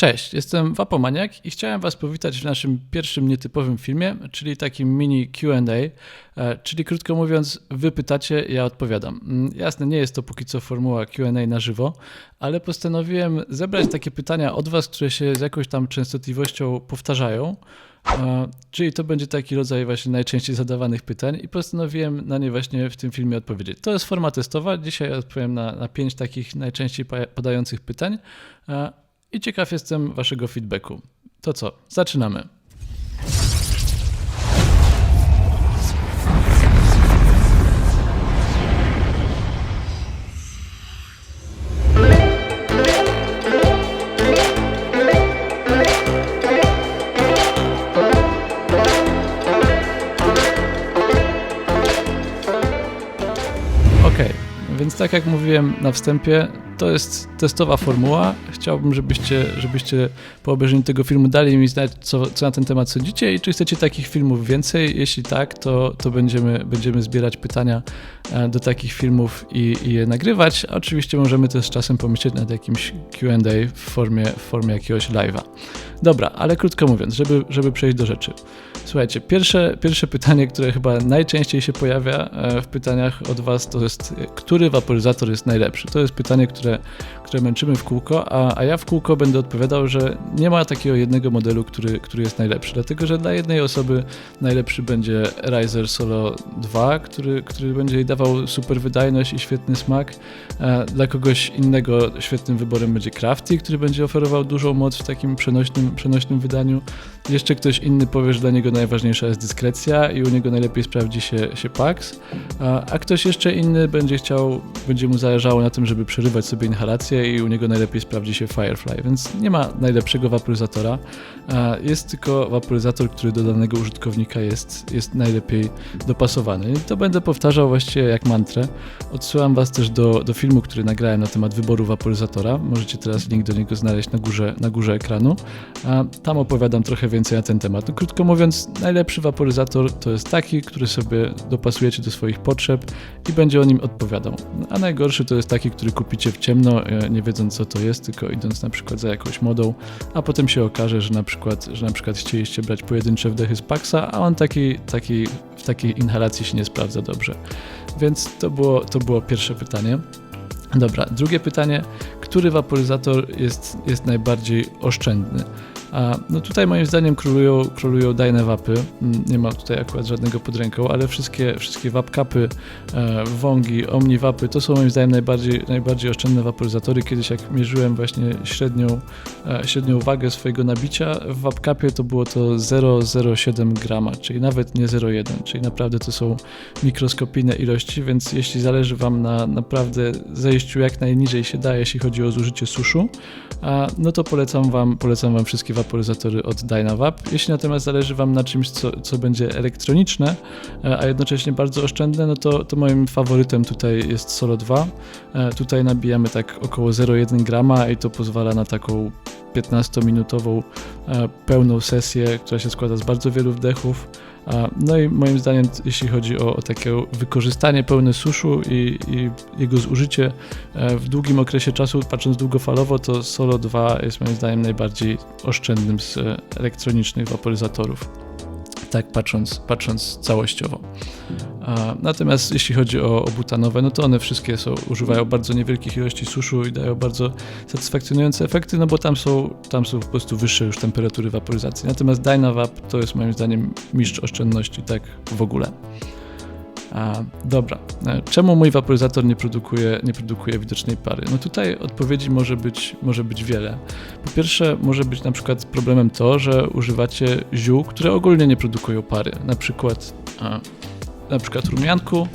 Cześć, jestem Wapomaniak i chciałem Was powitać w naszym pierwszym nietypowym filmie, czyli takim mini QA. E, czyli krótko mówiąc, Wy pytacie, ja odpowiadam. Mm, Jasne, nie jest to póki co formuła QA na żywo, ale postanowiłem zebrać takie pytania od Was, które się z jakąś tam częstotliwością powtarzają. E, Czyli to będzie taki rodzaj właśnie najczęściej zadawanych pytań i postanowiłem na nie właśnie w tym filmie odpowiedzieć. To jest forma testowa. Dzisiaj odpowiem na, na pięć takich najczęściej pa- padających pytań e, i ciekaw jestem Waszego feedbacku. To co, zaczynamy. Tak jak mówiłem na wstępie, to jest testowa formuła. Chciałbym, żebyście, żebyście po obejrzeniu tego filmu dali mi znać, co, co na ten temat sądzicie i czy chcecie takich filmów więcej. Jeśli tak, to, to będziemy, będziemy zbierać pytania e, do takich filmów i, i je nagrywać. A oczywiście możemy też czasem pomyśleć nad jakimś QA w formie, w formie jakiegoś live'a. Dobra, ale krótko mówiąc, żeby, żeby przejść do rzeczy. Słuchajcie, pierwsze, pierwsze pytanie, które chyba najczęściej się pojawia e, w pytaniach od Was, to jest, e, który waporyzator jest najlepszy? To jest pytanie, które, które męczymy w kółko, a, a ja w kółko będę odpowiadał, że nie ma takiego jednego modelu, który, który jest najlepszy, dlatego że dla jednej osoby najlepszy będzie Riser Solo 2, który, który będzie jej dawał super wydajność i świetny smak. Dla kogoś innego świetnym wyborem będzie Crafty, który będzie oferował dużą moc w takim przenośnym, przenośnym wydaniu. Jeszcze ktoś inny powie, że dla niego najważniejsza jest dyskrecja i u niego najlepiej sprawdzi się, się PAX, a ktoś jeszcze inny będzie chciał, będzie mu zależało na tym, żeby przerywać sobie inhalację i u niego najlepiej sprawdzi się Firefly, więc nie ma najlepszego waporyzatora. Jest tylko waporyzator, który do danego użytkownika jest, jest najlepiej dopasowany. I to będę powtarzał właściwie jak mantrę. Odsyłam Was też do, do filmu, który nagrałem na temat wyboru waporyzatora. Możecie teraz link do niego znaleźć na górze, na górze ekranu. Tam opowiadam trochę więcej na ten temat. No, krótko mówiąc, najlepszy waporyzator to jest taki, który sobie dopasujecie do swoich potrzeb i będzie o nim odpowiadał. A najgorszy to jest taki, który kupicie w ciemno, e, nie wiedząc co to jest, tylko idąc na przykład za jakąś modą, a potem się okaże, że na przykład, że na przykład chcieliście brać pojedyncze wdechy z Paxa, a on taki, taki, w takiej inhalacji się nie sprawdza dobrze. Więc to było, to było pierwsze pytanie. Dobra, drugie pytanie. Który waporyzator jest, jest najbardziej oszczędny? No tutaj moim zdaniem królują, królują Dynavapy. Mm, Nie mam tutaj akurat żadnego pod ręką, ale wszystkie, wszystkie wapkapy, e, wągi, omniwapy to są moim zdaniem najbardziej, najbardziej oszczędne waporyzatory. Kiedyś jak mierzyłem właśnie średnią, e, średnią wagę swojego nabicia, w wapkapie to było to 0,07 grama, czyli nawet nie 0,1, czyli naprawdę to są mikroskopijne ilości, więc jeśli zależy Wam na naprawdę zejściu jak najniżej się da, jeśli chodzi o zużycie suszu, no to polecam wam, polecam wam wszystkie waporyzatory od Dynavap. Jeśli natomiast zależy Wam na czymś, co, co będzie elektroniczne, e, a jednocześnie bardzo oszczędne, no to, to moim faworytem tutaj jest Solo 2. E, Tutaj nabijamy tak około 0,1 grama i to pozwala na taką 15-minutową e, pełną sesję, która się składa z bardzo wielu wdechów. No i moim zdaniem, jeśli chodzi o, o takie wykorzystanie pełne suszu i, i jego zużycie e, w długim okresie czasu, patrząc długofalowo, to Solo 2 jest moim zdaniem najbardziej oszczędnym z e, elektronicznych waporyzatorów. Tak patrząc, patrząc całościowo. Natomiast jeśli chodzi o, o butanowe, no to one wszystkie są, używają bardzo niewielkich ilości suszu i dają bardzo satysfakcjonujące efekty, no bo tam są, tam są po prostu wyższe już temperatury waporyzacji. Natomiast Dynavap to jest moim zdaniem mistrz oszczędności, tak w ogóle. A, dobra, E, czemu mój waporyzator nie produkuje, nie produkuje widocznej pary? No tutaj odpowiedzi może być, może być wiele. Po pierwsze, może być na przykład problemem to, że używacie ziół, które ogólnie nie produkują pary. Na przykład, a, na przykład rumianku,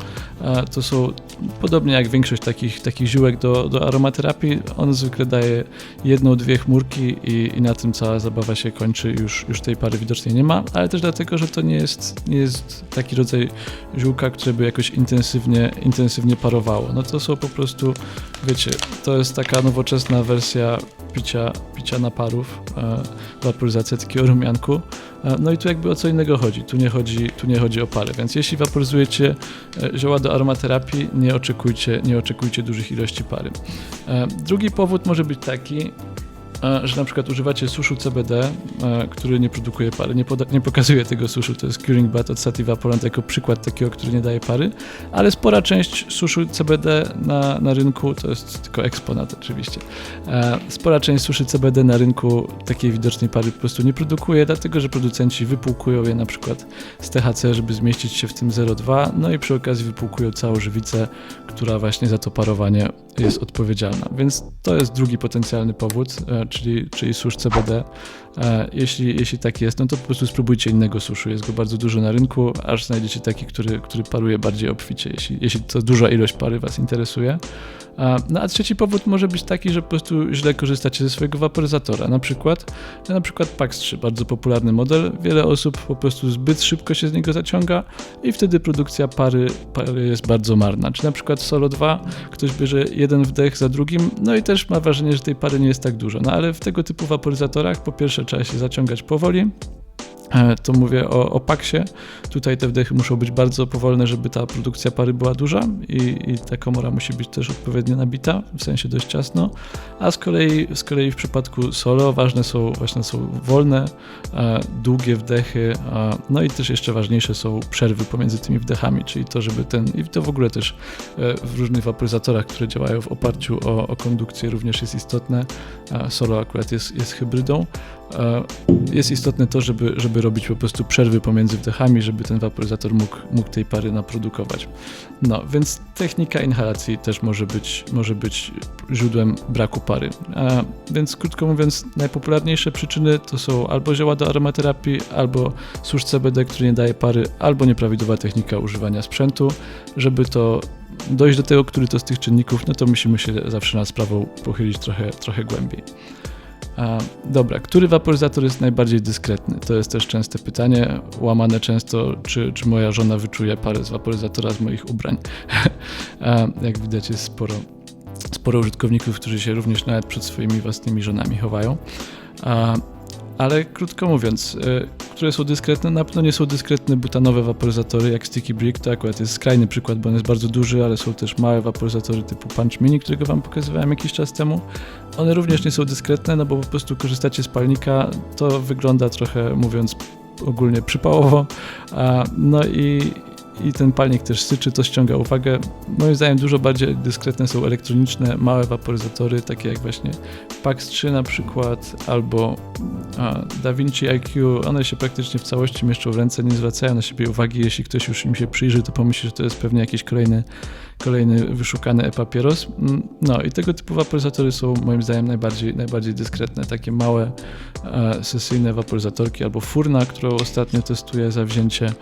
to są podobnie jak większość takich, takich ziółek do, do aromaterapii, on zwykle daje jedną, dwie chmurki i, i na tym cała zabawa się kończy, już, już tej pary widocznie nie ma, ale też dlatego, że to nie jest, nie jest taki rodzaj ziółka, które by jakoś intensywnie, intensywnie parowało. No to są po prostu, wiecie, to jest taka nowoczesna wersja picia, picia naparów, e, waporyzacja takiego rumianku. E, no i tu jakby o co innego chodzi. Tu nie chodzi, tu nie chodzi o parę. Więc jeśli waporyzujecie e, zioła do aromaterapii, nie oczekujcie, nie oczekujcie dużych ilości pary. Drugi powód może być taki, że na przykład używacie suszu CBD, e, który nie produkuje pary, nie, poda- nie pokazuje tego suszu, to jest Curing Bat od Sativa Poland jako przykład takiego, który nie daje pary, ale spora część suszu CBD na, na rynku, to jest tylko eksponat oczywiście, e, spora część suszy CBD na rynku takiej widocznej pary po prostu nie produkuje, dlatego że producenci wypłukują je na przykład z THC, żeby zmieścić się w tym 0,2, no i przy okazji wypłukują całą żywicę, która właśnie za to parowanie jest odpowiedzialna. Więc to jest drugi potencjalny powód, e, czyli, czyli susz CBD. E, Jeśli, jeśli tak jest, no to po prostu spróbujcie innego suszu. Jest go bardzo dużo na rynku, aż znajdziecie taki, który, który paruje bardziej obficie, jeśli, jeśli to duża ilość pary Was interesuje. A- No a trzeci powód może być taki, że po prostu źle korzystacie ze swojego waporyzatora. Na przykład, na przykład Pax 3, bardzo popularny model. Wiele osób po prostu zbyt szybko się z niego zaciąga i wtedy produkcja pary, pary jest bardzo marna. Czy na przykład Solo 2, ktoś bierze jeden wdech za drugim, no i też ma wrażenie, że tej pary nie jest tak dużo. No ale w tego typu waporyzatorach po pierwsze trzeba się zaciągać powoli, to mówię o, o paksie. Tutaj te wdechy muszą być bardzo powolne, żeby ta produkcja pary była duża i, i ta komora musi być też odpowiednio nabita, w sensie dość ciasno. A z kolei, z kolei w przypadku solo ważne są właśnie są wolne, e, długie wdechy, e, no i też jeszcze ważniejsze są przerwy pomiędzy tymi wdechami, czyli to, żeby ten, i to w ogóle też e, w różnych waporyzatorach, które działają w oparciu o, o kondukcję również jest istotne. E, Solo akurat jest, jest hybrydą. E, Jest istotne to, żeby, żeby robić po prostu przerwy pomiędzy wdechami, żeby ten waporyzator mógł, mógł tej pary naprodukować. No, więc technika inhalacji też może być, może być źródłem braku pary. E, Więc krótko mówiąc, najpopularniejsze przyczyny to są albo zioła do aromaterapii, albo susz CBD, który nie daje pary, albo nieprawidłowa technika używania sprzętu. Żeby to dojść do tego, który to z tych czynników, no to musimy się zawsze nad sprawą pochylić trochę, trochę głębiej. A, dobra, który waporyzator jest najbardziej dyskretny? To jest też częste pytanie, łamane często, czy, czy moja żona wyczuje parę z waporyzatora z moich ubrań. A, jak widać jest sporo, sporo użytkowników, którzy się również nawet przed swoimi własnymi żonami chowają. A, ale krótko mówiąc, y, które są dyskretne? Na pewno nie są dyskretne butanowe waporyzatory jak Sticky Brick, to akurat jest skrajny przykład, bo on jest bardzo duży, ale są też małe waporyzatory typu Punch Mini, którego wam pokazywałem jakiś czas temu. One również nie są dyskretne, no bo po prostu korzystacie z palnika, to wygląda trochę, mówiąc ogólnie, przypałowo, no i, i ten palnik też syczy, to ściąga uwagę. Moim zdaniem dużo bardziej dyskretne są elektroniczne, małe waporyzatory, takie jak właśnie Pax 3 na przykład, albo DaVinci IQ, one się praktycznie w całości mieszczą w ręce, nie zwracają na siebie uwagi, jeśli ktoś już im się przyjrzy, to pomyśli, że to jest pewnie jakiś kolejny, kolejny wyszukany e-papieros. Mm, No i tego typu waporyzatory są moim zdaniem najbardziej, najbardziej dyskretne, takie małe e, sesyjne waporyzatorki, albo Furna, którą ostatnio testuję za wzięcie,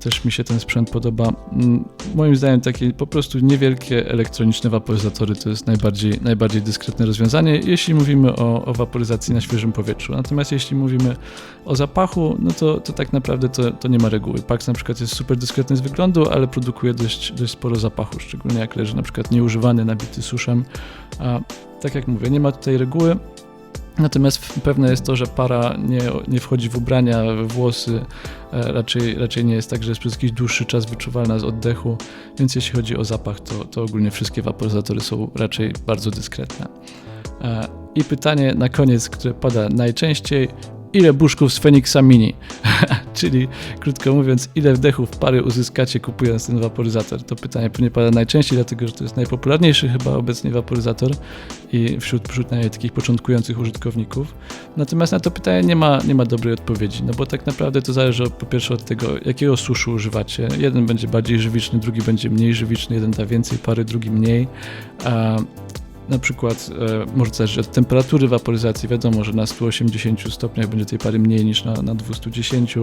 też mi się ten sprzęt podoba. Mm, Moim zdaniem takie po prostu niewielkie elektroniczne waporyzatory to jest najbardziej, najbardziej dyskretne rozwiązanie, jeśli mówimy o, o waporyzacji na świeżym powietrzu. Natomiast jeśli mówimy o zapachu, no to, to tak naprawdę to, to nie ma reguły. Pax na przykład jest super dyskretny z wyglądu, ale produkuje dość, dość sporo zapachu, szczególnie jak leży na przykład nieużywany, nabity suszem. A tak jak mówię, nie ma tutaj reguły. Natomiast pewne jest to, że para nie, nie wchodzi w ubrania, we włosy, e, raczej, raczej nie jest tak, że jest przez jakiś dłuższy czas wyczuwalna z oddechu, więc jeśli chodzi o zapach, to, to ogólnie wszystkie waporyzatory są raczej bardzo dyskretne. E, I pytanie na koniec, które pada najczęściej, ile buszków z Fenixa Mini? Czyli krótko mówiąc, ile wdechów pary uzyskacie kupując ten waporyzator? To pytanie pewnie pada najczęściej, dlatego że to jest najpopularniejszy chyba obecnie waporyzator i wśród, wśród takich początkujących użytkowników. Natomiast na to pytanie nie ma, nie ma dobrej odpowiedzi, no bo tak naprawdę to zależy od, po pierwsze od tego, jakiego suszu używacie. Jeden będzie bardziej żywiczny, drugi będzie mniej żywiczny, jeden da więcej pary, drugi mniej. Na przykład e, może zależeć od temperatury waporyzacji. Wiadomo, że na 180 stopniach będzie tej pary mniej niż na, na 210.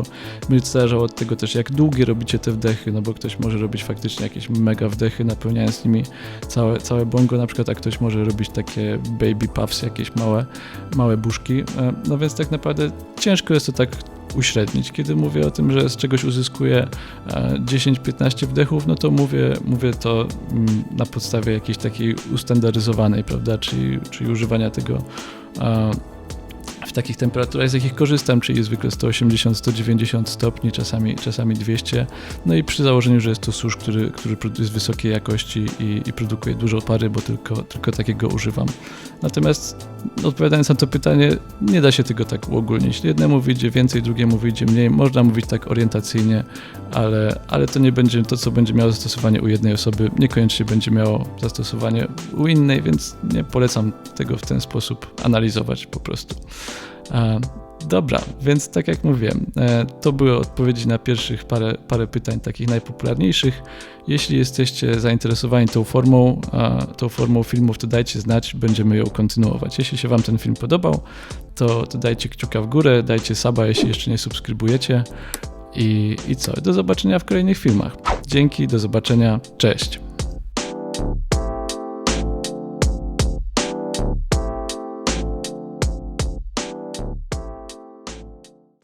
Będzie zależało od tego też, jak długie robicie te wdechy, no bo ktoś może robić faktycznie jakieś mega wdechy, napełniając nimi całe, całe bongo na przykład, a ktoś może robić takie baby puffs, jakieś małe, małe buszki. E, no więc tak naprawdę ciężko jest to tak uśrednić. Kiedy mówię o tym, że z czegoś uzyskuję e, 10-15 wdechów, no to mówię, mówię to mm, na podstawie jakiejś takiej ustandaryzowanej, prawda, czyli, czyli używania tego e, w takich temperaturach, z jakich korzystam, czyli zwykle 180-190 stopni, czasami, czasami 200. No i przy założeniu, że jest to susz, który, który jest wysokiej jakości i, i produkuje dużo pary, bo tylko, tylko takiego używam. Natomiast odpowiadając na to pytanie, nie da się tego tak uogólnić. Jednemu wyjdzie więcej, drugiemu wyjdzie mniej. Można mówić tak orientacyjnie, ale, ale to nie będzie to, co będzie miało zastosowanie u jednej osoby, niekoniecznie będzie miało zastosowanie u innej, więc nie polecam tego w ten sposób analizować po prostu. E, Dobra, więc tak jak mówiłem, e, to były odpowiedzi na pierwszych parę, parę pytań takich najpopularniejszych. Jeśli jesteście zainteresowani tą formą, a, tą formą filmów, to dajcie znać, będziemy ją kontynuować. Jeśli się Wam ten film podobał, to, to dajcie kciuka w górę, dajcie suba, jeśli jeszcze nie subskrybujecie. I, I co? Do zobaczenia w kolejnych filmach. Dzięki, do zobaczenia, cześć.